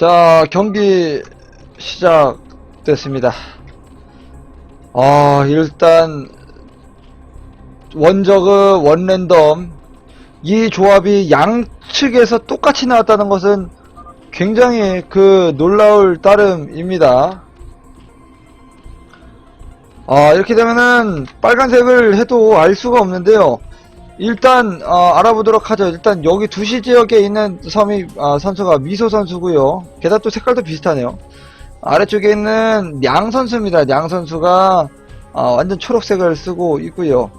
자, 경기 시작됐습니다. 아, 일단, 원저그, 원랜덤, 이 조합이 양측에서 똑같이 나왔다는 것은 굉장히 그 놀라울 따름입니다. 아, 이렇게 되면은 빨간색을 해도 알 수가 없는데요. 일단 어, 알아보도록 하죠. 일단 여기 두시 지역에 있는 섬이 아, 선수가 미소 선수고요. 게다가 또 색깔도 비슷하네요. 아래쪽에 있는 양 선수입니다. 양 선수가 아, 완전 초록색을 쓰고 있고요.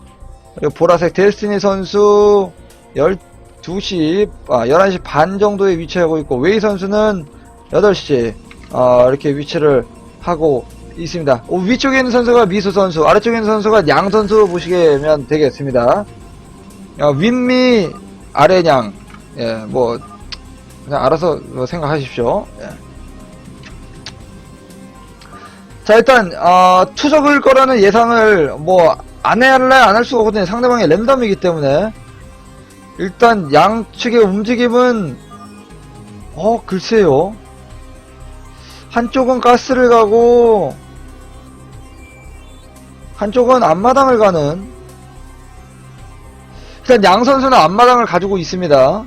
그리고 보라색 데스티니 선수 12시, 아, 11시 반 정도에 위치하고 있고 웨이 선수는 8시 아, 이렇게 위치를 하고 있습니다. 어, 위쪽에 있는 선수가 미소 선수, 아래쪽에 있는 선수가 양 선수 보시면 되겠습니다. 어, 윗미 아래냥. 예 뭐 그냥 알아서 뭐 생각하십시오. 예. 자 일단 어, 투적을 거라는 예상을 뭐 안 할래 안 할 수가 없거든요. 상대방이 랜덤이기 때문에. 일단 양측의 움직임은 어 글쎄요. 한쪽은 가스를 가고 한쪽은 앞마당을 가는 일단 양 선수는 앞마당을 가지고 있습니다.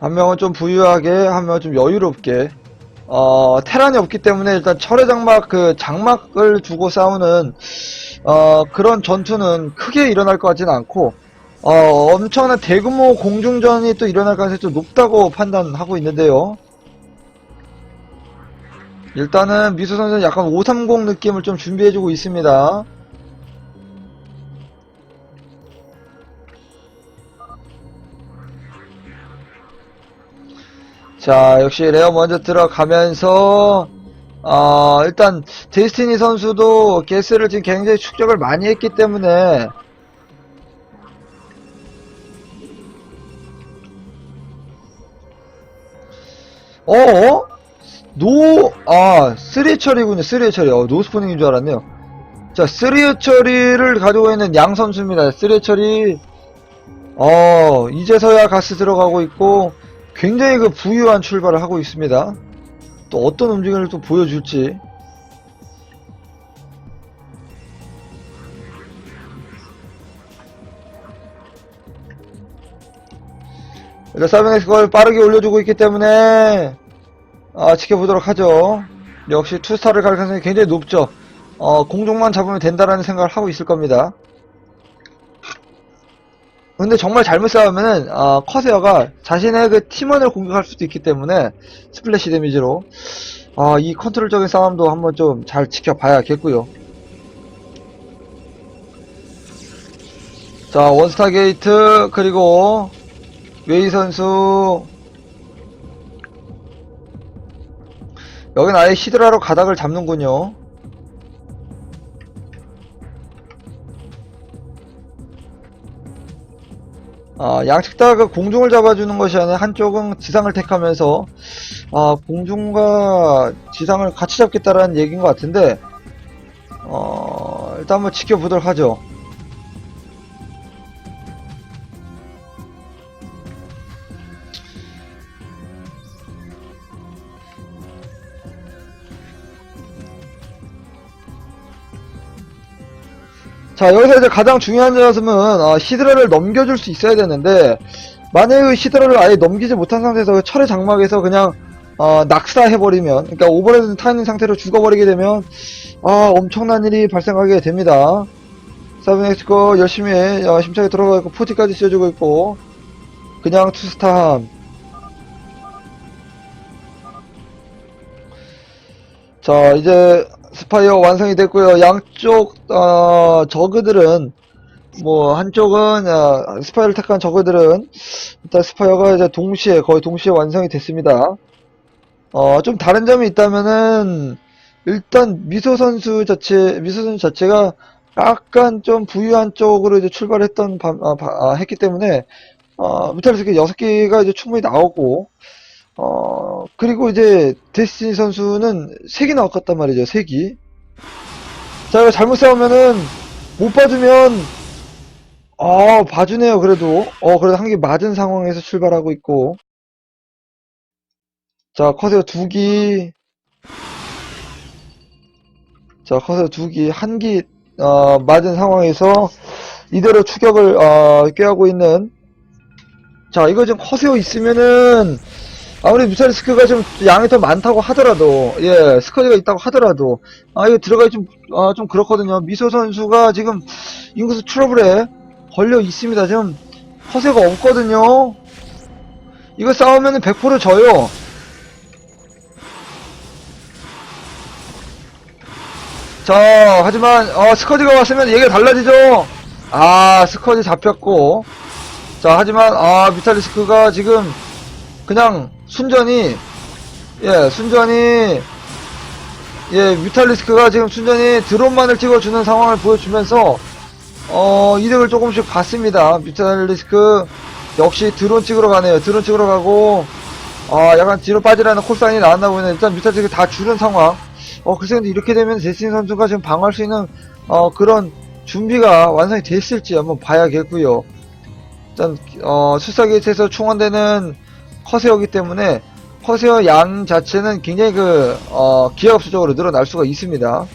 한 명은 좀 부유하게, 한 명은 좀 여유롭게. 어, 테란이 없기 때문에 일단 철의 장막, 그 장막을 두고 싸우는, 어, 그런 전투는 크게 일어날 것 같지는 않고, 어, 엄청난 대규모 공중전이 또 일어날 가능성이 좀 높다고 판단하고 있는데요. 일단은 미수 선수는 약간 530 느낌을 좀 준비해주고 있습니다. 자, 역시 레어 먼저 들어가면서, 어, 일단, 데스티니 선수도 게스를 지금 굉장히 축적을 많이 했기 때문에, 어? 노, 아, 쓰리 처리군요, 쓰리 처리. 어, 노스포닝인 줄 알았네요. 자, 쓰리 처리를 가지고 있는 양 선수입니다. 쓰리 처리, 어, 이제서야 가스 들어가고 있고, 굉장히 그 부유한 출발을 하고 있습니다. 또 어떤 움직임을 또 보여줄지. 일단 사이버넥스 걸 빠르게 올려주고 있기 때문에 아, 지켜보도록 하죠. 역시 투스타를 갈 가능성이 굉장히 높죠. 어, 공중만 잡으면 된다라는 생각을 하고 있을 겁니다. 근데 정말 잘못 싸우면은 어, 커세어가 자신의 그 팀원을 공격할 수도 있기 때문에 스플래시 데미지로 아, 이 컨트롤적인 싸움도 한번 좀 잘 지켜봐야겠고요. 자, 원스타 게이트 그리고 웨이 선수 여긴 아예 히드라로 가닥을 잡는군요. 아, 양측 다 그 공중을 잡아주는 것이 아니라 한쪽은 지상을 택하면서 아, 공중과 지상을 같이 잡겠다라는 얘기인 것 같은데 어, 일단 한번 지켜보도록 하죠. 자, 여기서 이제 가장 중요한 점은, 어, 히드라를 넘겨줄 수 있어야 되는데, 만약에 그 히드라를 아예 넘기지 못한 상태에서 그 철의 장막에서 그냥, 어, 낙사해버리면, 그러니까 오버레드 타는 상태로 죽어버리게 되면, 아, 엄청난 일이 발생하게 됩니다. 사브넥스코 열심히, 어, 심차게 들어가 있고, 포티까지 씌워주고 있고, 그냥 투스타함. 자, 이제 스파이어 완성이 됐고요. 양쪽 어, 저그들은 뭐 한쪽은 어, 스파이어를 택한 저그들은 일단 스파이어가 이제 동시에 거의 동시에 완성이 됐습니다. 어, 좀 다른 점이 있다면은 일단 미소 선수 자체 미소 선수 자체가 약간 좀 부유한 쪽으로 이제 출발했던 밤- 아, 바- 아, 했기 때문에 어, 무탈리스크 6개가 이제 충분히 나오고 어, 그리고 이제 데스티니 선수는 색이 나왔단 말이죠, 색이. 자, 잘못 싸우면은 못 봐주면 아, 봐주네요, 그래도. 어, 그래도 한 개 맞은 상황에서 출발하고 있고. 자, 커세어 두 기. 자, 커세어 두 기, 한 기, 어, 맞은 상황에서 이대로 추격을, 어, 꾀하고 있는. 자, 이거 좀 커세어 있으면은, 아무리 뮤탈리스크가 좀 양이 더 많다고 하더라도, 예, 스커지가 있다고 하더라도, 아, 이거 들어가기 좀, 아, 좀 그렇거든요. 미소 선수가 지금 인구수 트러블에 걸려 있습니다. 지금 허세가 없거든요. 이거 싸우면은 100% 져요. 자, 하지만 어, 스커지가 왔으면 얘기가 달라지죠. 아, 스커지 잡혔고. 자, 하지만 아, 비탈리스크가 지금 그냥 순전히 예, 순전히 예, 뮤탈리스크가 지금 순전히 드론만을 찍어주는 상황을 보여주면서 어, 이득을 조금씩 봤습니다. 뮤탈리스크 역시 드론 찍으러 가네요. 드론 찍으러 가고 아, 약간 뒤로 빠지라는 콜사인이 나왔나 보네. 일단 뮤탈리스크 다 줄은 상황. 어, 글쎄 근데 이렇게 되면 제스틴 선수가 지금 방어할 수 있는 어, 그런 준비가 완성이 됐을지 한번 봐야겠고요. 일단 어, 수사기에서 충원되는 커세어기 때문에 커세어 양 자체는 굉장히 그 어, 기하급수적으로 늘어날 수가 있습니다.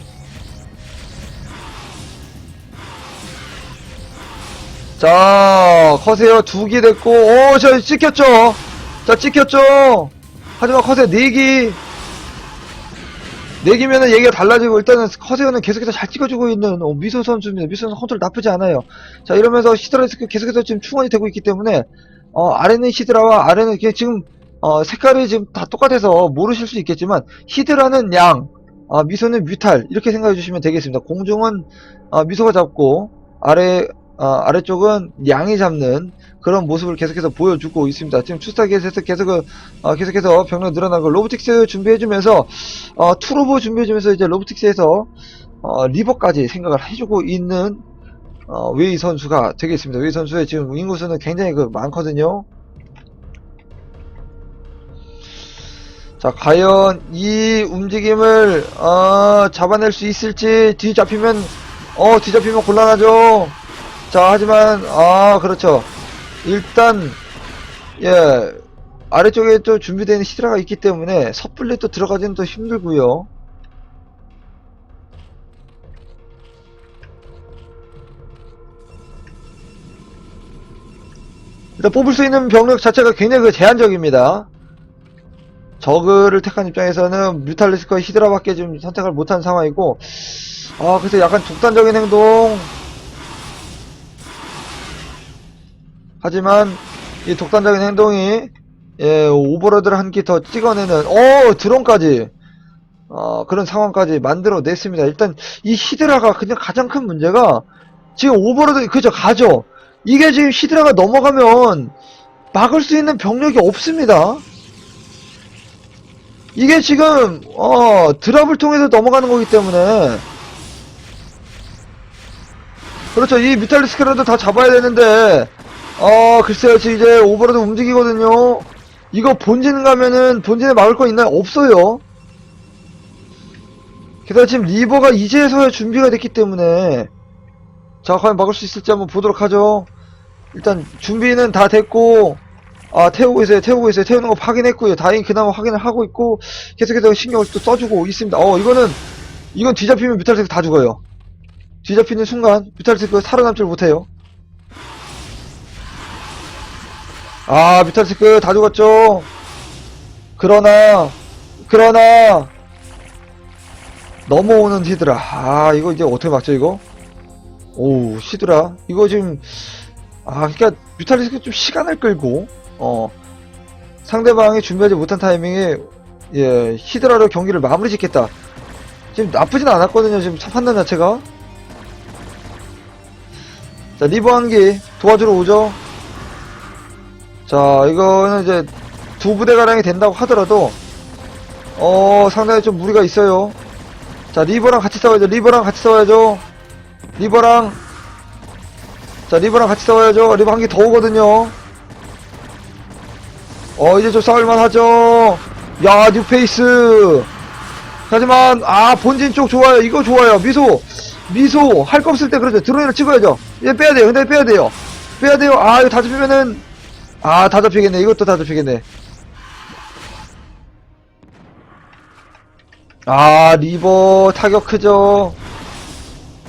자, 커세어 두개 됐고, 오, 저 찍혔죠? 자, 찍혔죠? 하지만 커세어 네 개. 네 개면은 얘기가 달라지고, 일단은 커세어는 계속해서 잘 찍어주고 있는 어, 미소 선수입니다. 미소 선수 컨트롤 나쁘지 않아요. 자, 이러면서 히드라리스크 계속해서 지금 충원이 되고 있기 때문에, 어, 아래는 히드라와 아래는 지금, 어, 색깔이 지금 다 똑같아서 모르실 수 있겠지만, 히드라는 양, 어, 미소는 뮤탈, 이렇게 생각해 주시면 되겠습니다. 공중은, 어, 미소가 잡고, 아래, 어, 아래쪽은 양이 잡는 그런 모습을 계속해서 보여주고 있습니다. 지금 추스타기에서 계속, 어, 계속해서 병력 늘어나고, 로보틱스 준비해주면서, 어, 투로보 준비해주면서 이제 로보틱스에서, 어, 리버까지 생각을 해주고 있는, 어, 웨이 선수가 되겠습니다. 웨이 선수의 지금 인구수는 굉장히 그 많거든요. 자, 과연 이 움직임을, 어, 잡아낼 수 있을지, 뒤 잡히면, 어, 뒤 잡히면 곤란하죠. 자, 하지만, 아, 그렇죠. 일단, 예, 아래쪽에 또 있는 히드라가 있기 때문에 섣불리 또 들어가기는 또 힘들고요. 일단 뽑을 수 있는 병력 자체가 굉장히 그 제한적입니다. 저그를 택한 입장에서는 뮤탈리스크와 히드라밖에 좀 선택을 못한 상황이고, 아, 그래서 약간 독단적인 행동, 하지만 이 독단적인 행동이 예, 오버로드를 한개더 찍어내는 어 드론까지 어, 그런 상황까지 만들어냈습니다. 일단 이 히드라가 그냥 가장 큰 문제가 지금 오버로드 그죠 가죠. 이게 지금 히드라가 넘어가면 막을 수 있는 병력이 없습니다. 이게 지금 어 드랍을 통해서 넘어가는 거기 때문에 그렇죠. 이 뮤탈리스크라도 다 잡아야 되는데 어, 글쎄요, 지금 이제 오버로드 움직이거든요. 이거 본진 가면은 본진에 막을 거 있나요? 없어요. 게다가 지금 리버가 이제서야 준비가 됐기 때문에 자, 과연 막을 수 있을지 한번 보도록 하죠. 일단 준비는 다 됐고 아, 태우고 있어요. 태우고 있어요. 태우는 거 확인했고요. 다행히 그나마 확인을 하고 있고 계속해서 신경을 또 써주고 있습니다. 어, 이거는 이건 뒤잡히면 뮤탈리스크 다 죽어요. 뒤잡히는 순간 뮤탈리스크 살아남지를 못해요. 아, 뮤탈리스크 다 죽었죠. 그러나, 그러나, 넘어오는 히드라. 아, 이거 이제 어떻게 막죠, 이거? 오, 히드라. 이거 지금, 아, 그니까, 뮤탈리스크 좀 시간을 끌고, 어, 상대방이 준비하지 못한 타이밍에, 예, 히드라로 경기를 마무리 짓겠다. 지금 나쁘진 않았거든요, 지금 판단 자체가. 자, 리버 한기 도와주러 오죠. 자, 이거는 이제 두 부대 가량이 된다고 하더라도, 어, 상당히 좀 무리가 있어요. 자, 리버랑 같이 싸워야죠. 리버랑 같이 싸워야죠. 리버랑, 자, 리버랑 같이 싸워야죠. 리버 한 개 더 오거든요. 어, 이제 좀 싸울만 하죠. 야, 뉴페이스. 하지만, 아, 본진 쪽 좋아요. 이거 좋아요. 미소. 미소. 할 거 없을 때 그러죠. 드론을 찍어야죠. 이제 빼야 돼요. 근데 빼야 돼요. 빼야 돼요. 아, 이거 다 잡히면은, 아, 다 잡히겠네. 이것도 다 잡히겠네. 아, 리버 타격 크죠.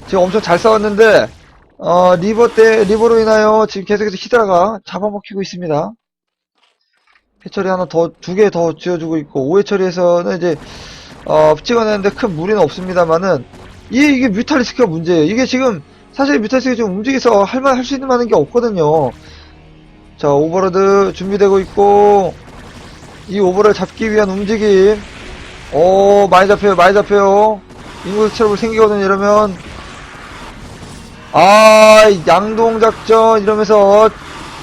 지금 엄청 잘 싸웠는데, 어, 리버 때, 리버로 인하여 지금 계속해서 히드라가 잡아먹히고 있습니다. 해처리 하나 더, 두 개 더 지어주고 있고, 5회 처리에서는 이제, 어, 찍어내는데 큰 무리는 없습니다만은, 이게, 이게 뮤탈리스크가 문제예요. 이게 지금, 사실 뮤탈리스크가 좀 움직여서 할만, 할 수 있는 만한 게 없거든요. 자, 오버로드 준비되고 있고, 이 오버를 잡기 위한 움직임. 오, 많이 잡혀요, 많이 잡혀요. 인구 트러블 생기거든, 이러면. 아, 양동 작전, 이러면서,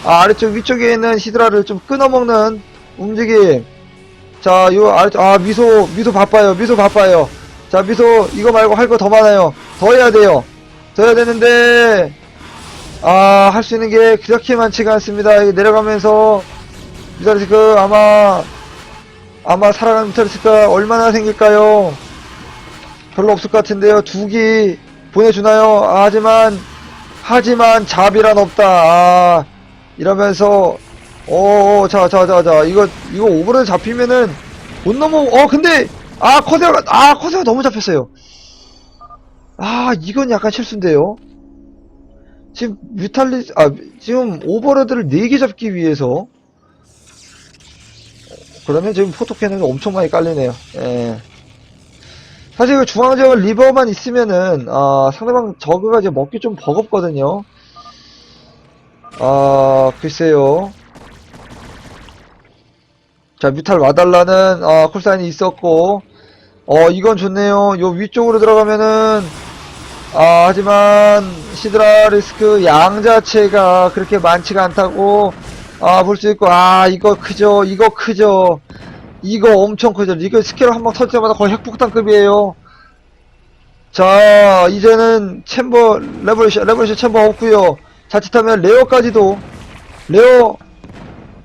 아, 아래쪽, 위쪽에 있는 히드라를 좀 끊어먹는 움직임. 자, 요 아래쪽, 아, 미소, 미소 바빠요, 미소 바빠요. 자, 미소, 이거 말고 할 거 더 많아요. 더 해야 돼요. 더 해야 되는데, 아, 할 수 있는 게 그렇게 많지가 않습니다. 내려가면서, 미사리스크 아마, 아마 살아가는 미사리스크가 얼마나 생길까요? 별로 없을 것 같은데요. 두기 보내주나요? 아, 하지만, 하지만 잡이란 없다. 아, 이러면서, 어, 자, 자, 자, 자, 이거, 이거 오버를 잡히면은, 못 넘어, 어, 근데, 아, 커세어가, 아, 커세어가 너무 잡혔어요. 아, 이건 약간 실수인데요. 지금 뮤탈리, 아, 지금 오버로드를 4개 잡기 위해서, 그러면 지금 포토캔은 엄청 많이 깔리네요. 예. 사실 그 중앙 지역은 리버만 있으면은, 아, 상대방 저그가 이제 먹기 좀 버겁거든요. 아, 글쎄요. 자, 뮤탈 와달라는, 어, 콜사인이 있었고, 어, 이건 좋네요. 요 위쪽으로 들어가면은, 아, 하지만, 시드라 리스크 양 자체가 그렇게 많지가 않다고, 아, 볼 수 있고, 아, 이거 크죠. 이거 크죠. 이거 엄청 크죠. 이거 스케일 한방 터질 때마다 거의 핵폭탄급이에요. 자, 이제는 챔버, 레볼루션, 레볼루션 챔버 없고요 자칫하면 레어까지도, 레어,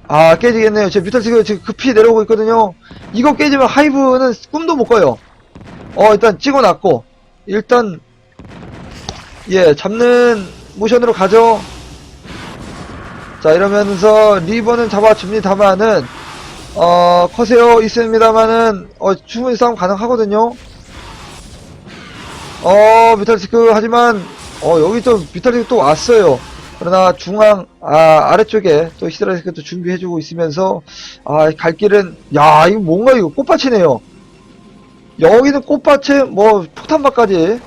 아, 깨지겠네요. 제 뮤탈스가 지금 급히 내려오고 있거든요. 이거 깨지면 하이브는 꿈도 못 꿔요. 어, 일단 찍어놨고, 일단, 예, 잡는 모션으로 가죠. 자, 이러면서 리버는 잡아줍니다만은, 어, 커세어 있습니다만은, 어, 충분히 싸움 가능하거든요. 어, 뮤탈스크, 하지만, 어, 여기 또, 뮤탈스크 또 왔어요. 그러나 중앙, 아, 아래쪽에 또 히드라스크 또 준비해주고 있으면서, 아, 갈 길은, 야, 이거 뭔가 이거 꽃밭이네요. 여기는 꽃밭에, 뭐, 폭탄밭까지.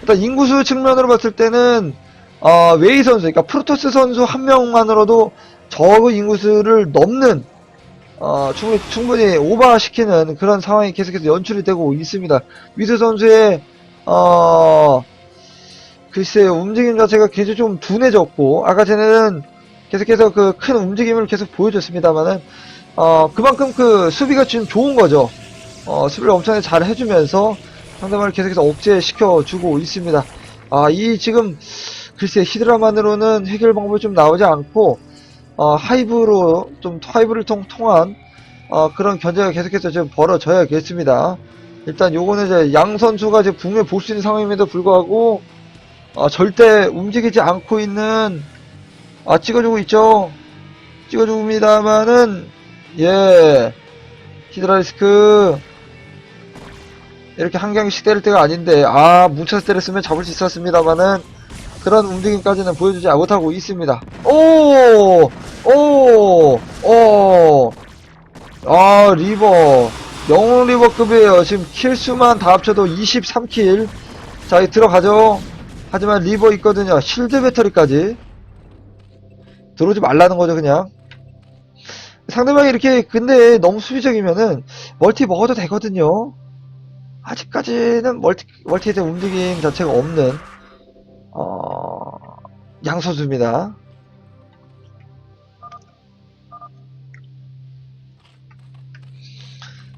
일단 인구수 측면으로 봤을 때는, 어, 웨이 선수, 그러니까 프로토스 선수 한 명만으로도 저그 인구수를 넘는, 어, 충분히, 충분히 오버시키는 그런 상황이 계속해서 연출이 되고 있습니다. 위드 선수의, 어, 글쎄요, 움직임 자체가 굉장히 좀 둔해졌고, 아까 전에는 계속해서 그 큰 움직임을 계속 보여줬습니다만은, 어, 그만큼 그 수비가 지금 좋은 거죠. 어, 수비를 엄청나게 잘 해주면서 상대방을 계속해서 억제시켜주고 있습니다. 아, 이 지금, 글쎄, 히드라만으로는 해결 방법이 좀 나오지 않고, 어, 하이브로, 좀 하이브를 통, 통한, 어, 그런 견제가 계속해서 지금 벌어져야겠습니다. 일단 요거는 이제 양 선수가 이제 분명히 볼수 있는 상황임에도 불구하고, 어, 절대 움직이지 않고 있는, 아, 찍어주고 있죠. 찍어줍니다만은, 예, 히드라리스크, 이렇게 한 경기씩 때릴 때가 아닌데, 아, 뭉쳐서 때렸으면 잡을 수 있었습니다만은, 그런 움직임까지는 보여주지 못하고 있습니다. 오! 오! 오! 아, 리버. 영웅 리버급이에요. 지금 킬수만 다 합쳐도 23킬. 자, 이 들어가죠. 하지만 리버 있거든요. 실드 배터리까지. 들어오지 말라는 거죠, 그냥. 상대방이 이렇게, 근데 너무 수비적이면은, 멀티 먹어도 되거든요. 아직까지는 멀티, 멀티에 대한 움직임 자체가 없는, 어, 양선수입니다.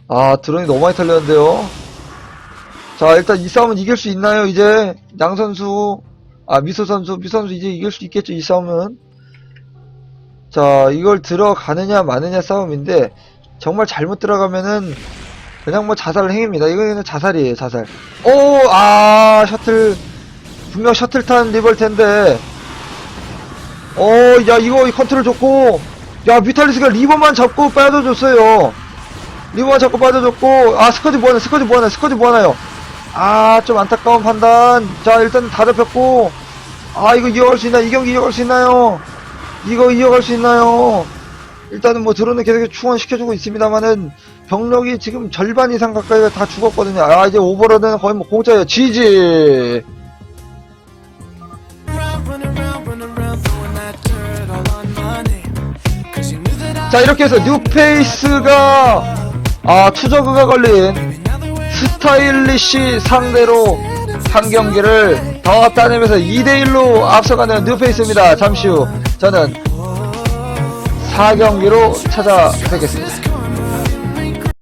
아, 드론이 너무 많이 털렸는데요. 자, 일단 이 싸움은 이길 수 있나요, 이제? 양 선수, 아, 미소 선수, 미소 선수 이제 이길 수 있겠죠, 이 싸움은. 자, 이걸 들어가느냐 마느냐 싸움인데 정말 잘못 들어가면은 그냥 뭐 자살 행위입니다. 이거는 자살이에요, 자살. 오, 아, 셔틀 분명 셔틀 탄 리벌 텐데. 어, 야, 이거 컨트롤 좋고, 야, 뮤탈리스가 리버만 잡고 빠져줬어요. 리버만 잡고 빠져줬고, 아, 스커지 뭐하나, 스커지 뭐하나, 스커지 뭐하나요? 아, 좀 안타까운 판단. 자, 일단 다 잡혔고, 아, 이거 이어갈 수 있나? 이 경기 이어갈 수 있나요? 이거 이어갈 수 있나요? 일단은 뭐 드론을 계속 충원시켜주고 있습니다만은 병력이 지금 절반 이상 가까이가 다 죽었거든요. 아, 이제 오버로드는 거의 뭐 공짜예요. 지지! 자, 이렇게 해서 뉴페이스가, 아, 투저그가 걸린 스타일리시 상대로 한 경기를 더 따내면서 2대1로 앞서가는 뉴페이스입니다. 잠시 후 저는 4경기로 찾아뵙겠습니다.